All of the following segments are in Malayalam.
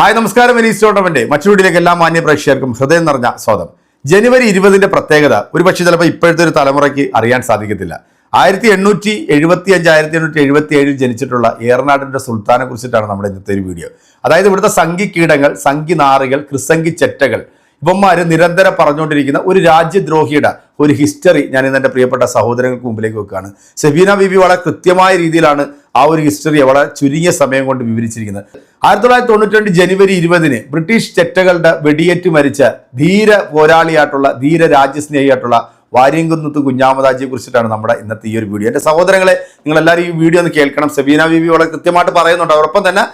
ഹായ് നമസ്കാരം. വെനീസ് ടോർണമെന്റ് മറ്റൊരുടിയിലേക്ക് എല്ലാ മാന്യ പ്രേക്ഷകർക്കും ഹൃദയം നിറഞ്ഞ സ്വാഗതം. ജനുവരി ഇരുപതിന്റെ പ്രത്യേകത ഒരുപക്ഷെ ചിലപ്പോൾ ഇപ്പോഴത്തെ ഒരു തലമുറയ്ക്ക് അറിയാൻ സാധിക്കത്തില്ല. ആയിരത്തി എണ്ണൂറ്റി എഴുപത്തി അഞ്ച് ആയിരത്തി എണ്ണൂറ്റി എഴുപത്തി ഏഴിൽ ജനിച്ചിട്ടുള്ള ഏറനാടിന്റെ സുൽത്താനെ കുറിച്ചിട്ടാണ് നമ്മുടെ ഇന്നത്തെ ഒരു വീഡിയോ. അതായത് ഇവിടുത്തെ സംഘി കീടങ്ങൾ സംഘി നാറികൾ ക്രിസംഗി ചെറ്റകൾ ഇവന്മാര് നിരന്തരം പറഞ്ഞുകൊണ്ടിരിക്കുന്ന ഒരു രാജ്യദ്രോഹിയുടെ ഒരു ഹിസ്റ്ററി ഞാൻ ഇന്ന് എന്റെ പ്രിയപ്പെട്ട സഹോദരങ്ങൾക്ക് മുമ്പിലേക്ക് വെക്കുകയാണ്. സെബീന ബിബി വളരെ കൃത്യമായ രീതിയിലാണ് ആ ഒരു ഹിസ്റ്ററി അവളെ ചുരുങ്ങിയ സമയം കൊണ്ട് വിവരിച്ചിരിക്കുന്നത്. ആയിരത്തി തൊള്ളായിരത്തി തൊണ്ണൂറ്റി ജനുവരി ഇരുപതിന് ബ്രിട്ടീഷ് ചെറ്റകളുടെ വെടിയേറ്റ് മരിച്ച ധീര പോരാളിയായിട്ടുള്ള ധീര രാജ്യസ്നേഹിയായിട്ടുള്ള വാര്യംകുന്നത്ത് കുഞ്ഞാമദാജിയെ കുറിച്ചിട്ടാണ് നമ്മുടെ ഇന്നത്തെ ഈ ഒരു വീഡിയോ എന്റെ സഹോദരങ്ങളെ നിങ്ങളെല്ലാവരും ഈ വീഡിയോ ഒന്ന് കേൾക്കണം. സെബീന ബിബി വളരെ കൃത്യമായിട്ട് പറയുന്നുണ്ട്. അതോടൊപ്പം തന്നെ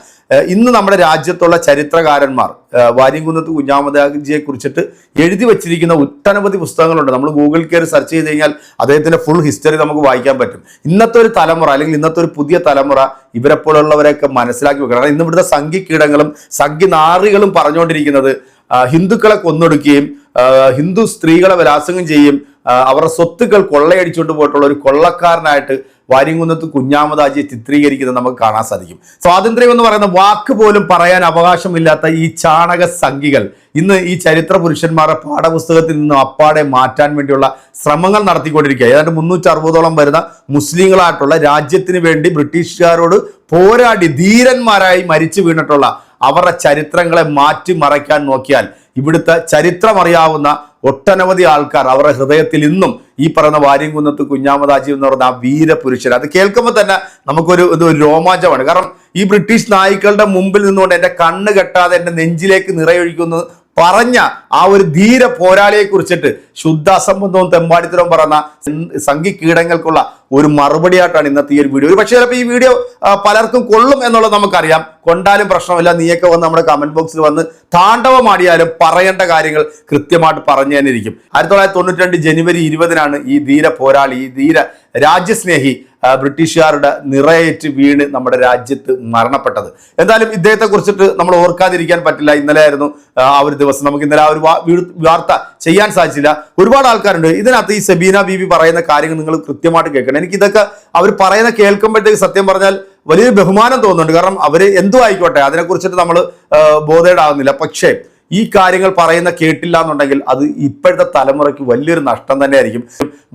ഇന്ന് നമ്മുടെ രാജ്യത്തുള്ള ചരിത്രകാരന്മാർ വാര്യംകുന്നത്ത് കുഞ്ഞാമദാജിയെ കുറിച്ചിട്ട് എഴുതി വച്ചിരിക്കുന്ന ഒട്ടനവധി പുസ്തകങ്ങളുണ്ട്. നമ്മൾ ഗൂഗിൾ കയറി സെർച്ച് ചെയ്ത് കഴിഞ്ഞാൽ അദ്ദേഹത്തിന്റെ ഫുൾ ഹിസ്റ്ററി നമുക്ക് വായിക്കാൻ പറ്റും. ഇന്നത്തെ ഒരു തലമുറ അല്ലെങ്കിൽ ഇന്നത്തെ ഒരു പുതിയ തലമുറ ഇവരെ പോലുള്ളവരെയൊക്കെ മനസ്സിലാക്കി വെക്കണം. കാരണം ഇന്ന് ഇവിടുത്തെ സംഘി കീടങ്ങളും സംഘി നാറികളും പറഞ്ഞുകൊണ്ടിരിക്കുന്നത് ഹിന്ദുക്കളെ കൊന്നൊടുക്കുകയും ഹിന്ദു സ്ത്രീകളെ വിലാസംഗം ചെയ്യും അവരുടെ സ്വത്തുക്കൾ കൊള്ളയടിച്ചുകൊണ്ട് പോയിട്ടുള്ള ഒരു കൊള്ളക്കാരനായിട്ട് വാര്യംകുന്നത്ത് കുഞ്ഞാമദാജിയെ ചിത്രീകരിക്കുന്നത് നമുക്ക് കാണാൻ സാധിക്കും. സ്വാതന്ത്ര്യം എന്ന് പറയുന്ന വാക്ക് പോലും പറയാൻ അവകാശമില്ലാത്ത ഈ ചാണക സംഖികൾ ഇന്ന് ഈ ചരിത്ര പുരുഷന്മാരുടെ പാഠപുസ്തകത്തിൽ നിന്ന് അപ്പാടെ മാറ്റാൻ വേണ്ടിയുള്ള ശ്രമങ്ങൾ നടത്തിക്കൊണ്ടിരിക്കുക ഏതാണ്ട് മുന്നൂറ്റി അറുപതോളം വരുന്ന മുസ്ലിങ്ങളായിട്ടുള്ള രാജ്യത്തിന് വേണ്ടി ബ്രിട്ടീഷുകാരോട് പോരാടി ധീരന്മാരായി മരിച്ചു വീണിട്ടുള്ള അവരുടെ ചരിത്രങ്ങളെ മാറ്റി മറയ്ക്കാൻ നോക്കിയാൽ ഇവിടുത്തെ ചരിത്രമറിയാവുന്ന ഒട്ടനവധി ആൾക്കാർ അവരുടെ ഹൃദയത്തിൽ ഇന്നും ഈ പറയുന്ന വാര്യംകുന്നത്ത് കുഞ്ഞാമദാജി എന്ന് പറയുന്ന ആ വീരപുരുഷൻ അത് കേൾക്കുമ്പോൾ തന്നെ നമുക്കൊരു ഇത് ഒരു രോമാഞ്ചമാണ്. കാരണം ഈ ബ്രിട്ടീഷ് നായ്ക്കളുടെ മുമ്പിൽ നിന്നുകൊണ്ട് എന്റെ കണ്ണ് കെട്ടാതെ എന്റെ നെഞ്ചിലേക്ക് നിറയൊഴിക്കുന്നത് പറഞ്ഞ ആ ഒരു ധീര പോരാളിയെ കുറിച്ചിട്ട് ശുദ്ധ അസംബന്ധവും തെമ്പാടിത്തരവും പറഞ്ഞ സംഘി കീടങ്ങൾക്കുള്ള ഒരു മറുപടിയായിട്ടാണ് ഇന്നത്തെ ഈ ഒരു വീഡിയോ. ഒരു പക്ഷേ ചിലപ്പോൾ ഈ വീഡിയോ പലർക്കും കൊള്ളും എന്നുള്ളത് നമുക്കറിയാം. കൊണ്ടാലും പ്രശ്നമില്ല. നീയൊക്കെ വന്ന് നമ്മുടെ കമന്റ് ബോക്സിൽ വന്ന് താണ്ഡവമാടിയാലും പറയേണ്ട കാര്യങ്ങൾ കൃത്യമായിട്ട് പറഞ്ഞു തന്നെ ഇരിക്കും. ആയിരത്തി തൊള്ളായിരത്തി തൊണ്ണൂറ്റി രണ്ട് ജനുവരി ഇരുപതിനാണ് ഈ ധീര പോരാളി ഈ ധീര രാജ്യസ്നേഹി ബ്രിട്ടീഷുകാരുടെ നിറയേറ്റ് വീണ് നമ്മുടെ രാജ്യത്ത് മരണപ്പെട്ടത്. എന്തായാലും ഇദ്ദേഹത്തെ കുറിച്ചിട്ട് നമ്മൾ ഓർക്കാതിരിക്കാൻ പറ്റില്ല. ഇന്നലെ ആയിരുന്നു ആ ഒരു ദിവസം. നമുക്ക് ഇന്നലെ ആ ഒരു വാർത്ത ചെയ്യാൻ സാധിച്ചില്ല. ഒരുപാട് ആൾക്കാരുണ്ട്. ഇതിനകത്ത് ഈ സെബീന ബീബി പറയുന്ന കാര്യങ്ങൾ നിങ്ങൾ കൃത്യമായിട്ട് കേൾക്കണം. എനിക്ക് ഇതൊക്കെ അവർ പറയുന്ന കേൾക്കുമ്പോഴത്തേക്ക് സത്യം പറഞ്ഞാൽ വലിയൊരു ബഹുമാനം തോന്നുന്നുണ്ട്. കാരണം അവർ എന്തു ആയിക്കോട്ടെ അതിനെക്കുറിച്ചിട്ട് നമ്മൾ ബോധേഡാകുന്നില്ല പക്ഷേ ഈ കാര്യങ്ങൾ പറയുന്ന കേട്ടില്ല എന്നുണ്ടെങ്കിൽ അത് ഇപ്പോഴത്തെ തലമുറയ്ക്ക് വലിയൊരു നഷ്ടം തന്നെയായിരിക്കും.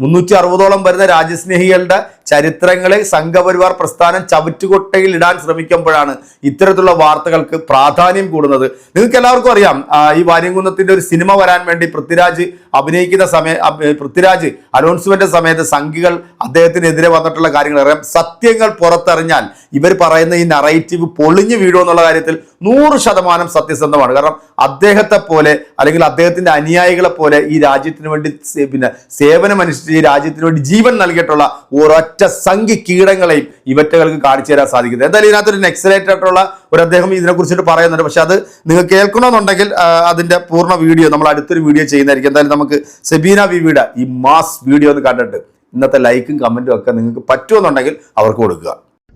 മുന്നൂറ്റി അറുപതോളം വരുന്ന രാജ്യസ്നേഹികളുടെ ചരിത്രങ്ങളെ സംഘപരിവാർ പ്രസ്ഥാനം ചവിറ്റുകൊട്ടയിൽ ഇടാൻ ശ്രമിക്കുമ്പോഴാണ് ഇത്തരത്തിലുള്ള വാർത്തകൾക്ക് പ്രാധാന്യം കൂടുന്നത്. നിങ്ങൾക്ക് എല്ലാവർക്കും അറിയാം ഈ വാര്യംകുന്നത്തിന്റെ ഒരു സിനിമ വരാൻ വേണ്ടി പൃഥ്വിരാജ് അഭിനയിക്കുന്ന സമയ പൃഥ്വിരാജ് അനൗൺസ്മെന്റ് സമയത്ത് സംഘികൾ അദ്ദേഹത്തിനെതിരെ വന്നിട്ടുള്ള കാര്യങ്ങൾ അറിയാം. സത്യങ്ങൾ പുറത്തറിഞ്ഞാൽ ഇവർ പറയുന്ന ഈ നറേറ്റീവ് പൊളിഞ്ഞു വീഴുമോ എന്നുള്ള കാര്യത്തിൽ നൂറ് ശതമാനം സത്യസന്ധമാണ്. കാരണം അദ്ദേഹത്തെ പോലെ അല്ലെങ്കിൽ അദ്ദേഹത്തിന്റെ അനുയായികളെ പോലെ ഈ രാജ്യത്തിന് വേണ്ടി പിന്നെ സേവനം അനുഷ്ഠിച്ച് ഈ രാജ്യത്തിന് വേണ്ടി ജീവൻ നൽകിയിട്ടുള്ള ഒരൊറ്റ സംഖ്യ കീടങ്ങളെയും ഇവറ്റകൾക്ക് കാണിച്ചു തരാൻ സാധിക്കുന്നത്. എന്തായാലും ഇതിനകത്തൊരു നെക്സലേറ്റ് ആയിട്ടുള്ള ഒരു അദ്ദേഹം ഇതിനെ കുറിച്ചിട്ട് പറയുന്നുണ്ട്. പക്ഷെ അത് നിങ്ങൾ കേൾക്കണമെന്നുണ്ടെങ്കിൽ അതിന്റെ പൂർണ വീഡിയോ നമ്മൾ അടുത്തൊരു വീഡിയോ ചെയ്യുന്നതായിരിക്കും. എന്തായാലും നമുക്ക് സെബീന വിവിയുടെ ഈ മാസ് വീഡിയോ ഒന്ന് കണ്ടിട്ട് ഇന്നത്തെ ലൈക്കും കമന്റും ഒക്കെ നിങ്ങൾക്ക് പറ്റുമെന്നുണ്ടെങ്കിൽ അവർക്ക് കൊടുക്കുക.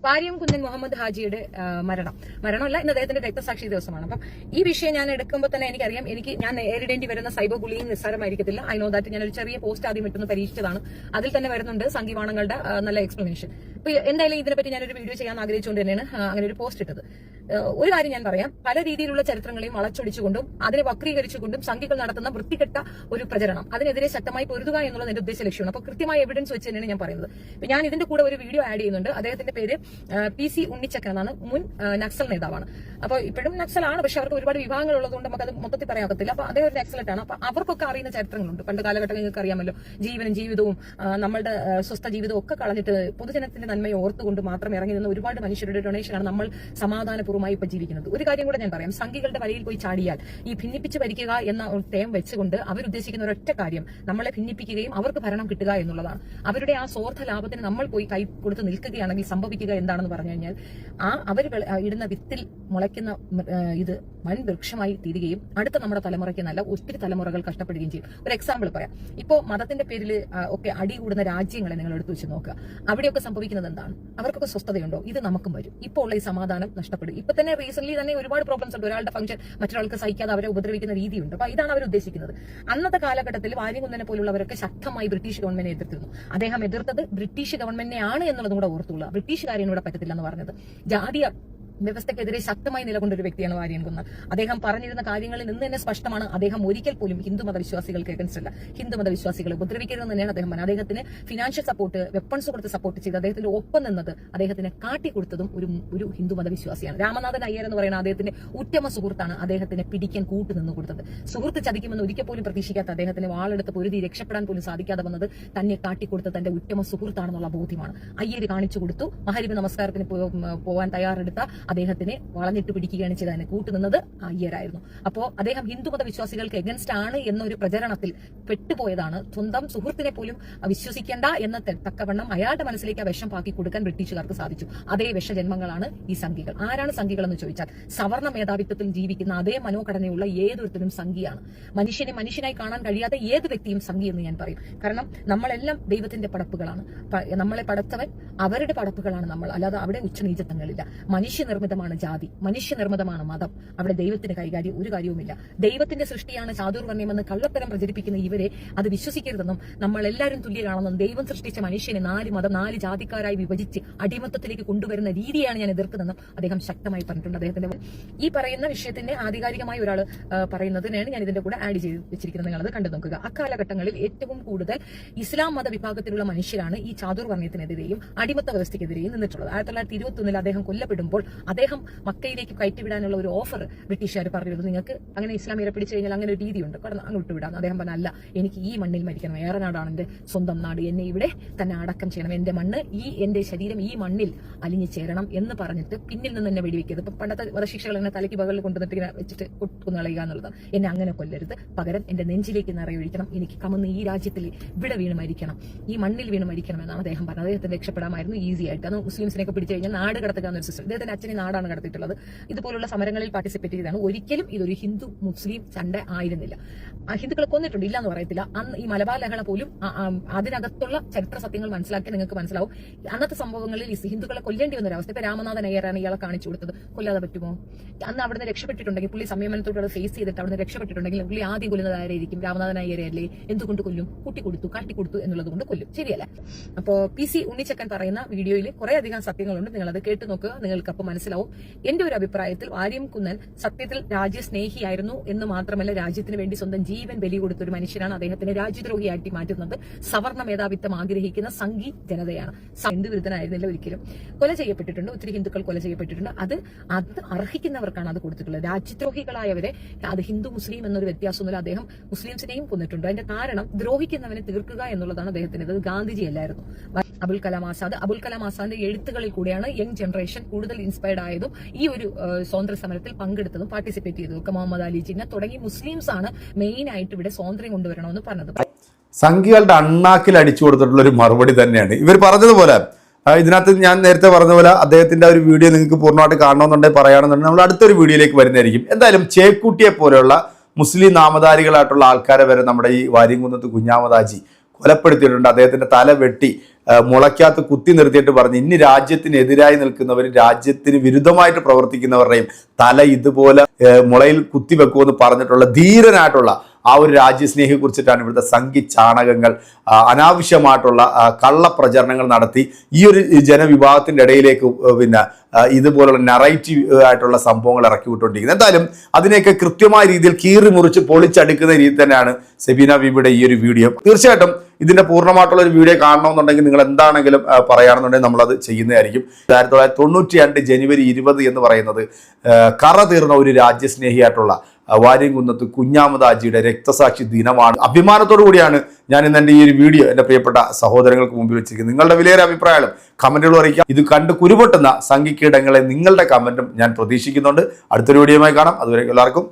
വാര്യം കുന്നൻ മുഹമ്മദ് ഹാജിയുടെ മരണം. മരണമല്ല ഇന്ന് അദ്ദേഹത്തിന്റെ രക്തസാക്ഷി ദിവസമാണ്. അപ്പം ഈ വിഷയം ഞാൻ എടുക്കുമ്പോൾ തന്നെ എനിക്കറിയാം എനിക്ക് ഞാൻ നേരിടേണ്ടി വരുന്ന സൈബർ ബുള്ളിയും നിസ്സാരമായിരിക്കത്തില്ല. ഐ നോ ദാറ്റ് ഞാൻ ഒരു ചെറിയ പോസ്റ്റ് ആദ്യം ഇട്ടൊന്ന് പരീക്ഷിച്ചതാണ്. അതിൽ തന്നെ വരുന്നുണ്ട് സംഘീവാണങ്ങളുടെ നല്ല എക്സ്പ്ലനേഷൻ അപ്പൊ എന്തായാലും ഇതിനെപ്പറ്റി ഞാനൊരു വീഡിയോ ചെയ്യാൻ ആഗ്രഹിച്ചുകൊണ്ട് തന്നെയാണ് അങ്ങനെ ഒരു പോസ്റ്റ് ഇട്ടത്. ഒരു കാര്യം ഞാൻ പറയാം. പല രീതിയിലുള്ള ചരിത്രങ്ങളെയും വളച്ചൊടിച്ചുകൊണ്ടും അതിനെ വക്രീകരിച്ചുകൊണ്ടും സംഘികൾ നടത്തുന്ന വൃത്തികെട്ട ഒരു പ്രചരണം. അതിനെതിരെ ശക്തമായി പൊരുതുക എന്നുള്ളത് എന്റെ ഉദ്ദേശ ലക്ഷ്യമാണ്. അപ്പൊ കൃത്യമായ എവിഡൻസ് വെച്ച് തന്നെയാണ് ഞാൻ പറയുന്നത്. ഇപ്പൊ ഞാൻ ഇതിന്റെ കൂടെ ഒരു വീഡിയോ ആഡ് ചെയ്യുന്നുണ്ട്. അദ്ദേഹത്തിന്റെ പേര് പി സി ഉണ്ണിച്ചക്കൻ എന്നാണ്. മുൻ നക്സൽ നേതാവാണ്. അപ്പൊ ഇപ്പോഴും നക്സലാണ്. പക്ഷെ അവർക്ക് ഒരുപാട് വിഭാഗങ്ങൾ ഉള്ളതുകൊണ്ട് നമുക്ക് അത് മൊത്തത്തിൽ പറയാൻ പറ്റില്ല അപ്പൊ അദ്ദേഹം ഒരു നക്സലറ്റ് ആണ് അപ്പൊ അവർക്കൊക്കെ അറിയുന്ന ചരിത്രങ്ങളുണ്ട്. പണ്ട് കാലഘട്ടം നിങ്ങൾക്ക് അറിയാമല്ലോ ജീവനും ജീവിതവും നമ്മളുടെ സ്വസ്ഥ ജീവിതവും ഒക്കെ കളഞ്ഞിട്ട് പൊതുജനത്തിന്റെ നന്മയെ ഓർത്തുകൊണ്ട് മാത്രം ഇറങ്ങി നിന്ന ഒരുപാട് മനുഷ്യരുടെ ഡൊണേഷനാണ് നമ്മൾ സമാധാനപൂർവമായി ഇപ്പൊ ജീവിക്കുന്നത്. ഒരു കാര്യം കൂടെ ഞാൻ പറയാം. സംഘികളുടെ വലയിൽ പോയി ചാടിയാൽ ഈ ഭിന്നിപ്പിച്ച് ഭരിക്കുക എന്ന തേം വെച്ചുകൊണ്ട് അവരുദ്ദേശിക്കുന്ന ഒരൊറ്റ കാര്യം നമ്മളെ ഭിന്നിപ്പിക്കുകയും അവർക്ക് ഭരണം കിട്ടുക എന്നുള്ളതാണ്. അവരുടെ ആ സ്വാർത്ഥ ലാഭത്തിന് നമ്മൾ പോയി കൈ കൊടുത്ത് നിൽക്കുകയാണെങ്കിൽ സംഭവിക്കുക എന്താണെന്ന് പറഞ്ഞു കഴിഞ്ഞാൽ ആ അവർ ഇടുന്ന വിത്തിൽ മുളയ്ക്കുന്ന ഇത് വൻ വൃക്ഷമായി തീരുകയും അടുത്ത നമ്മുടെ തലമുറയ്ക്ക് നല്ല ഒത്തിരി തലമുറകൾ കഷ്ടപ്പെടുകയും ചെയ്യും. ഒരു എക്സാമ്പിൾ പറയാം. ഇപ്പോൾ മതത്തിന്റെ പേരിൽ ഒക്കെ അടി കൂടുന്ന രാജ്യങ്ങളെ നിങ്ങൾ എടുത്തു വെച്ച് നോക്കുക. അവിടെയൊക്കെ സംഭവിക്കുന്നത് എന്താണ് അവർക്കൊക്കെ സ്വസ്ഥതയുണ്ടോ? ഇത് നമുക്കും വരും. ഇപ്പോൾ ഉള്ള ഈ സമാധാനം നഷ്ടപ്പെടും. ഇപ്പൊ തന്നെ റീസെന്റ് തന്നെ ഒരുപാട് പ്രോബ്ലംസ് ഉണ്ട്. ഒരാളുടെ ഫംഗ്ഷൻ മറ്റൊരാൾക്ക് സഹിക്കാതെ അവരെ ഉപദ്രവിക്കുന്ന രീതിയുണ്ട്. അപ്പൊ ഇതാണ് അവർ ഉദ്ദേശിക്കുന്നത്. അന്നത്തെ കാലഘട്ടത്തിൽ വാര്യകുന്നനെ പോലുള്ളവരൊക്കെ ശക്തമായി ബ്രിട്ടീഷ് ഗവൺമെന്റിനെ എതിർത്തിരുന്നു. അദ്ദേഹം എതിർത്തത് ബ്രിട്ടീഷ് ഗവൺമെന്റിനെയാണ് എന്നുള്ളതും കൂടെ ഓർത്തുള്ള ബ്രിട്ടീഷുകാരെയും ഇവിടെ പറ്റത്തില്ല എന്ന് പറഞ്ഞത്. ജാതീയ വ്യവസ്ഥക്കെതിരെ ശക്തമായി നിലകൊണ്ട ഒരു വ്യക്തിയാണ് വാര്യൻ കുന്നൻ അദ്ദേഹം പറഞ്ഞിരുന്ന കാര്യങ്ങളിൽ നിന്ന് തന്നെ സ്പഷ്ടമാണ്. അദ്ദേഹം ഒരിക്കൽ പോലും ഹിന്ദു മതവിശ്വാസികൾക്ക് എഗൻസ്റ്റ് അല്ല ഹിന്ദു മതവിശ്വാസികളെ ഉപദ്രവിക്കരുതെന്ന് തന്നെയാണ് അദ്ദേഹം പറഞ്ഞത്. അദ്ദേഹത്തിന് ഫിനാൻഷ്യൽ സപ്പോർട്ട് വെപ്പൺസ് കൊടുത്ത് സപ്പോർട്ട് ചെയ്ത് അദ്ദേഹത്തിന്റെ ഒപ്പം നിന്നത് അദ്ദേഹത്തിന് കാട്ടിക്കൊടുത്തതും ഒരു ഒരു ഹിന്ദു മതവിശ്വാസിയാണ്. രാമനാഥൻ അയ്യർ എന്ന് പറയുന്ന അദ്ദേഹത്തിന്റെ ഉറ്റമ സുഹൃത്താണ് അദ്ദേഹത്തിന് പിടിക്കാൻ കൂട്ടു നിന്ന് കൊടുത്തത്. സുഹൃത്ത് ചതിക്കുമെന്ന് ഒരിക്കൽ പോലും പ്രതീക്ഷിക്കാത്ത അദ്ദേഹത്തിന് വാളെടുത്ത് പൊരുതി രക്ഷപ്പെടാൻ പോലും സാധിക്കാതെ വന്നത് തന്നെ കാട്ടിക്കൊടുത്ത തന്റെ ഉറ്റമ സുഹൃത്താണെന്നുള്ള ബോധ്യമാണ്. അയ്യര് കാണിച്ചു കൊടുത്തു. മഹരിബ് നമസ്കാരത്തിന് പോകാൻ തയ്യാറെടുത്ത അദ്ദേഹത്തിനെ വളഞ്ഞിട്ട് പിടിക്കുകയാണ് ചെയ്തതിന് കൂട്ടുനിന്നത് അയ്യരായിരുന്നു അപ്പോൾ അദ്ദേഹം ഹിന്ദുമത വിശ്വാസികൾക്ക് എഗൻസ്റ്റ് ആണ് എന്നൊരു പ്രചരണത്തിൽ പെട്ടുപോയതാണ്. സ്വന്തം സുഹൃത്തിനെ പോലും വിശ്വസിക്കേണ്ട എന്ന തക്കവണ്ണം അയാളുടെ മനസ്സിലേക്ക് ആ വിഷം പാക്കി കൊടുക്കാൻ ബ്രിട്ടീഷുകാർക്ക് സാധിച്ചു. അതേ വിഷജന്മങ്ങളാണ് ഈ സംഘികൾ ആരാണ് സംഘികൾ എന്ന് ചോദിച്ചാൽ സവർണ മേധാവിത്വത്തിൽ ജീവിക്കുന്ന അതേ മനോഘടനയുള്ള ഏതൊരുത്തരും സംഘിയാണ് മനുഷ്യനെ മനുഷ്യനായി കാണാൻ കഴിയാത്ത ഏത് വ്യക്തിയും സംഘി എന്ന് ഞാൻ പറയും. കാരണം നമ്മളെല്ലാം ദൈവത്തിന്റെ പടപ്പുകളാണ്. നമ്മളെ പടത്തവൻ അവരുടെ പടപ്പുകളാണ് നമ്മൾ. അല്ലാതെ അവിടെ ഉച്ചനീചത്വങ്ങളില്ല. മനുഷ്യനിർമ്മിതമാണ് ജാതി മനുഷ്യനിർമ്മിതമാണ് മതം. അവിടെ ദൈവത്തിന്റെ കൈകാര്യം ഒരു കാര്യവുമില്ല. ദൈവത്തിന്റെ സൃഷ്ടിയാണ് ചാതുർവർണയമെന്ന് കള്ളത്തരം പ്രചരിപ്പിക്കുന്ന ഇവരെ അത് വിശ്വസിക്കരുതെന്നും നമ്മൾ എല്ലാവരും തുല്യരാണെന്നും ദൈവം സൃഷ്ടിച്ച മനുഷ്യനെ നാല് മതം നാല് ജാതിക്കാരായി വിഭജിച്ച് അടിമത്തത്തിലേക്ക് കൊണ്ടുവരുന്ന രീതിയാണ് ഞാൻ എതിർക്കുന്നതെന്നും അദ്ദേഹം ശക്തമായി പറഞ്ഞിട്ടുണ്ട് അദ്ദേഹത്തിന്റെ ഈ പറയുന്ന വിഷയത്തിന്റെ ആധികാരികമായി ഒരാൾ പറയുന്നതിനാണ് ഞാൻ ഇതിന്റെ കൂടെ ആഡ് ചെയ്ത് വെച്ചിരിക്കുന്നത്. നിങ്ങളത് കണ്ടു നോക്കുക. അക്കാലഘട്ടങ്ങളിൽ ഏറ്റവും കൂടുതൽ ഇസ്ലാം മത വിഭാഗത്തിലുള്ള മനുഷ്യരാണ് ഈ ചാതുർവർണയത്തിനെതിരെയും അടിമത്ത വ്യവസ്ഥയ്ക്കെതിരെയും നിന്നിട്ടുള്ളത്. ആയിരത്തി തൊള്ളായിരത്തി ഇരുപത്തി ഒന്നിൽ അദ്ദേഹം കൊല്ലപ്പെടുമ്പോൾ അദ്ദേഹം മക്കയിലേക്ക് കയറ്റിവിടാനുള്ള ഒരു ഓഫർ ബ്രിട്ടീഷുകാർ പറഞ്ഞു നിങ്ങൾക്ക് അങ്ങനെ ഇസ്ലാമിയരെ പിടിച്ചു കഴിഞ്ഞാൽ അങ്ങനെ ഒരു രീതിയുണ്ട്. കടന്ന് അങ്ങ് വിട്ടുവിടാന്ന് അദ്ദേഹം പറഞ്ഞ അല്ല എനിക്ക് ഈ മണ്ണിൽ മരിക്കണം. ഏറെ നാടാണ് എന്റെ സ്വന്തം നാട്. എന്നെ ഇവിടെ തന്നെ അടക്കം ചെയ്യണം. എന്റെ മണ്ണ് ഈ എന്റെ ശരീരം ഈ മണ്ണിൽ അലിഞ്ഞു ചേരണം എന്ന് പറഞ്ഞിട്ട് പിന്നിൽ നിന്ന് എന്നെ വെടിവെക്കരുത്. ഇപ്പൊ പണ്ടത്തെ വധശിക്ഷകൾ എന്നെ തലയ്ക്ക് പകലിൽ കൊണ്ടുവന്നിട്ട് ഇങ്ങനെ വെച്ചിട്ട് കൊന്നുകളയുക എന്നുള്ളതാണ് എന്നെ അങ്ങനെ കൊല്ലരുത്. പകരം എന്റെ നെഞ്ചിലേക്ക് നിറയൊഴിക്കണം എനിക്ക് കമന്ന് ഈ രാജ്യത്തിൽ ഇവിടെ വീണ് മരിക്കണം. ഈ മണ്ണിൽ വീണ് മരിക്കണം എന്നാണ് അദ്ദേഹം പറഞ്ഞത്. അദ്ദേഹത്തെ രക്ഷപ്പെടാമായിരുന്നു. ഈസി ആയിട്ട്. അത് മുസ്ലിംസിനെയൊക്കെ പിടിച്ചു കഴിഞ്ഞാൽ നാട് കടത്തുക എന്നൊരു സിസ്റ്റം ഇദ്ദേഹത്തിന്റെ അച്ഛനെ നാടാണ് കടത്തിയിട്ടുള്ളത്. ഇതുപോലുള്ള സമരങ്ങളിൽ പാർട്ടിസിപ്പേറ്റ് ചെയ്താണ് ഒരിക്കലും ഇതൊരു ഹിന്ദു മുസ്ലിം ചണ്ട ആയിരുന്നില്ല. ഹിന്ദുക്കളെ കൊന്നിട്ടുണ്ട് ഇല്ല എന്ന് പറയത്തില്ല. അന്ന് ഈ മലബാർ ലഹള പോലും അതിനകത്തുള്ള ചരിത്ര സത്യങ്ങൾ മനസ്സിലാക്കി നിങ്ങൾക്ക് മനസ്സിലാവും. അന്നത്തെ സംഭവങ്ങളിൽ ഈ ഹിന്ദുക്കളെ കൊല്ലേണ്ടി വന്ന ഒരവസ്ഥ ഇപ്പൊ രാമനാഥൻ അയ്യറാണ് ഇയാളെ കാണിച്ചു കൊടുത്തത്. കൊല്ലാതെ പറ്റുമോ? അന്ന് അവിടുന്ന് രക്ഷപ്പെട്ടിട്ടുണ്ടെങ്കിൽ പുള്ളി സംയമനത്തോടെ ഫേസ് ചെയ്തിട്ട് അവിടുന്ന് രക്ഷപ്പെട്ടിട്ടുണ്ടെങ്കിൽ പുള്ളി ആദ്യം കൊല്ലുന്നത് ആരായിരിക്കും രാമനാഥൻ അയ്യരല്ലേ? എന്തുകൊണ്ട് കൊല്ലും? കൂട്ടിക്കൊടുത്തു കാട്ടിക്കൊടുത്തു എന്നുള്ളത് കൊണ്ട് കൊല്ലും. ശരിയല്ല? അപ്പോ പി സി ഉണ്ണിച്ചക്കൻ പറയുന്ന വീഡിയോയിൽ കുറെ അധികം സത്യങ്ങളുണ്ട്. നിങ്ങൾ അത് കേട്ടു നോക്കുക. നിങ്ങൾക്ക് അപ്പോൾ മനസ്സിലാവും. എന്റെ ഒരു അഭിപ്രായത്തിൽ ആര്യം കുന്നൻ സത്യത്തിൽ രാജ്യസ്നേഹിയായിരുന്നു എന്ന് മാത്രമല്ല രാജ്യത്തിന് വേണ്ടി സ്വന്തം ജീവൻ ബലി കൊടുത്ത ഒരു മനുഷ്യനാണ് അദ്ദേഹത്തിന് രാജ്യദ്രോഹിയായിട്ട് മാറ്റുന്നത്. സവർണ മേധാവിത്വം ആഗ്രഹിക്കുന്ന സംഘി ജനതയാണ്. ഹിന്ദു വിരുദ്ധനായിരുന്നില്ല ഒരിക്കലും. കൊല ചെയ്യപ്പെട്ടിട്ടുണ്ട്. ഒത്തിരി ഹിന്ദുക്കൾ കൊല ചെയ്യപ്പെട്ടിട്ടുണ്ട്. അത് അത് അർഹിക്കുന്നവർക്കാണ് അത് കൊടുത്തിട്ടുള്ളത്. രാജ്യദ്രോഹികളായവരെ അത് ഹിന്ദു മുസ്ലിം എന്നൊരു വ്യത്യാസമൊന്നുമില്ല. അദ്ദേഹം മുസ്ലിംസിനെയും കൊന്നിട്ടുണ്ട്. അതിന്റെ കാരണം ദ്രോഹിക്കുന്നവനെ തീർക്കുക എന്നുള്ളതാണ് അദ്ദേഹത്തിന് അത് ഗാന്ധിജി അല്ലായിരുന്നു അബുൽ കലാം ആസാദ്. അബുൽ കലാം ആസാദിന്റെ എഴുത്തുകളിൽ കൂടിയാണ് യങ് ജനറേഷൻ കൂടുതൽ ഇൻസ്പയർഡ് ആയതും ഈ ഒരു സ്വാതന്ത്ര്യ സമരത്തിൽ പങ്കെടുത്തതും പാർട്ടിസിപ്പേറ്റ് ചെയ്തതും ഒക്കെ മുഹമ്മദ് അലി ജിന്ന തുടങ്ങി മുസ്ലിംസ് ആണ് മെയിൻ ആയിട്ട് ഇവിടെ സ്വാതന്ത്ര്യം കൊണ്ടുവരണമെന്ന് പറഞ്ഞത്. സംഘികളുടെ അണ്ണാക്കിൽ അടിച്ചു കൊടുത്തിട്ടുള്ള ഒരു മറുപടി തന്നെയാണ്. ഇവർ പറഞ്ഞതുപോലെ ഇതിനകത്ത് ഞാൻ നേരത്തെ പറഞ്ഞ പോലെ അദ്ദേഹത്തിന്റെ ഒരു വീഡിയോ നിങ്ങൾക്ക് പൂർണമായിട്ട് കാണണമെന്നുണ്ടെങ്കിൽ പറയുകയാണെന്നുണ്ടെങ്കിൽ നമ്മൾ അടുത്തൊരു വീഡിയോയിലേക്ക് വരുന്നതായിരിക്കും. എന്തായാലും ചേക്കുട്ടിയെ പോലെയുള്ള മുസ്ലിം നാമധാരികളായിട്ടുള്ള ആൾക്കാരെ വരെ നമ്മുടെ ഈ വാര്യംകുന്നത്ത് കുഞ്ഞാമദാജി കൊലപ്പെടുത്തിയിട്ടുണ്ട്. അദ്ദേഹത്തിന്റെ തല വെട്ടി മുളയ്ക്കകത്ത് കുത്തി നിർത്തിയിട്ട് പറഞ്ഞു ഇനി രാജ്യത്തിനെതിരായി നിൽക്കുന്നവരും രാജ്യത്തിന് വിരുദ്ധമായിട്ട് പ്രവർത്തിക്കുന്നവരുടെയും തല ഇതുപോലെ മുളയിൽ കുത്തി വെക്കുമെന്ന് പറഞ്ഞിട്ടുള്ള ധീരനായിട്ടുള്ള ആ ഒരു രാജ്യസ്നേഹിയെ കുറിച്ചിട്ടാണ് ഇവിടുത്തെ സംഘി ചാണകങ്ങൾ അനാവശ്യമായിട്ടുള്ള കള്ളപ്രചരണങ്ങൾ നടത്തി. ഈ ഒരു ജനവിഭാഗത്തിന്റെ ഇടയിലേക്ക് പിന്നെ ഇതുപോലുള്ള നറേറ്റീവ് ആയിട്ടുള്ള സംഭവങ്ങൾ ഇറക്കി വിട്ടുകൊണ്ടിരിക്കുന്നത്. എന്തായാലും അതിനെയൊക്കെ കൃത്യമായ രീതിയിൽ കീറി മുറിച്ച് പൊളിച്ചടുക്കുന്ന രീതി തന്നെയാണ് സെബീന ബീബിയുടെ ഈ ഒരു വീഡിയോ. തീർച്ചയായിട്ടും ഇതിന്റെ പൂർണമായിട്ടുള്ള ഒരു വീഡിയോ കാണണമെന്നുണ്ടെങ്കിൽ നിങ്ങൾ എന്താണെങ്കിലും പറയുകയാണെന്നുണ്ടെങ്കിൽ നമ്മളത് ചെയ്യുന്നതായിരിക്കും. ആയിരത്തി തൊള്ളായിരത്തി തൊണ്ണൂറ്റി രണ്ട് ജനുവരി ഇരുപത് എന്ന് പറയുന്നത് കറ തീർന്ന ഒരു രാജ്യസ്നേഹിയായിട്ടുള്ള വാര്യംകുന്നത്ത് കുഞ്ഞാമദാജിയുടെ രക്തസാക്ഷി ദിനമാണ്. അഭിമാനത്തോടു കൂടിയാണ് ഞാൻ ഇന്ന് എന്റെ ഈ ഒരു വീഡിയോ എന്റെ പ്രിയപ്പെട്ട സഹോദരങ്ങൾക്ക് മുമ്പിൽ വെച്ചിരിക്കുന്നത്. നിങ്ങളുടെ വിലയേറെ അഭിപ്രായങ്ങളും കമന്റുകൾ അറിയിക്കാം. ഇത് കണ്ട് കുരുപൊട്ടുന്ന സംഘിക്കീടങ്ങളെ നിങ്ങളുടെ കമന്റും ഞാൻ പ്രതീക്ഷിക്കുന്നുണ്ട്. അടുത്തൊരു വീഡിയോയുമായി കാണാം. അതുവരെ എല്ലാവർക്കും